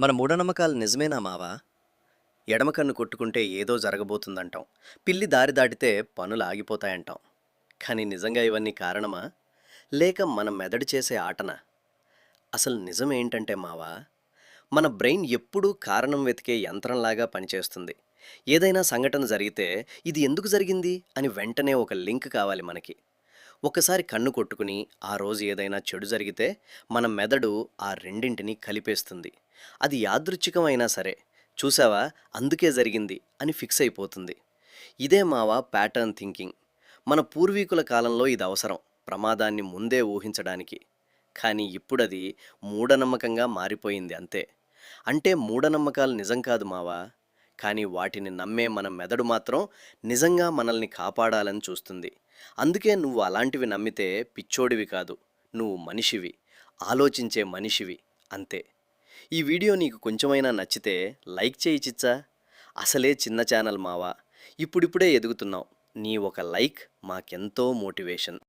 మన మూఢనమ్మకాలు నిజమేనా మావా? ఎడమ కన్ను కొట్టుకుంటే ఏదో జరగబోతుందంటాం. పిల్లి దారి దాటితే పనులు ఆగిపోతాయంటాం. కానీ నిజంగా ఇవన్నీ కారణమా? లేక మన మెదడు చేసే ఆటనా? అసలు నిజం ఏంటంటే మావా మన బ్రెయిన్ ఎప్పుడూ కారణం వెతికే యంత్రంలాగా పనిచేస్తుంది. ఏదైనా సంఘటన జరిగితే ఇది ఎందుకు జరిగింది అని వెంటనే ఒక లింక్ కావాలి మనకి. ఒకసారి కన్ను కొట్టుకుని ఆ రోజు ఏదైనా చెడు జరిగితే మన మెదడు ఆ రెండింటిని కలిపేస్తుంది. అది యాదృచ్ఛికమైనా సరే చూసావా? అందుకే జరిగింది అని ఫిక్స్ అయిపోతుంది. ఇదే మావా ప్యాటర్న్ థింకింగ్. మన పూర్వీకుల కాలంలో ఇది అవసరం ప్రమాదాన్ని ముందే ఊహించడానికి. కానీ ఇప్పుడది మూఢనమ్మకంగా మారిపోయింది అంతే. అంటే మూఢనమ్మకాలు నిజం కాదు మావా? కానీ వాటిని నమ్మే మన మెదడు మాత్రం నిజంగా మనల్ని కాపాడాలని చూస్తుంది. అందుకే నువ్వు అలాంటివి నమ్మితే పిచ్చోడివి కాదు నువ్వు మనిషివి ఆలోచించే మనిషివి అంతే. ఈ వీడియో నీకు కొంచెమైనా నచ్చితే లైక్ చేయి చిచ్చా. అసలే చిన్న ఛానల్ మావా. ఇప్పుడిప్పుడే ఎదుగుతున్నావు. నీ ఒక లైక్ మాకెంతో మోటివేషన్.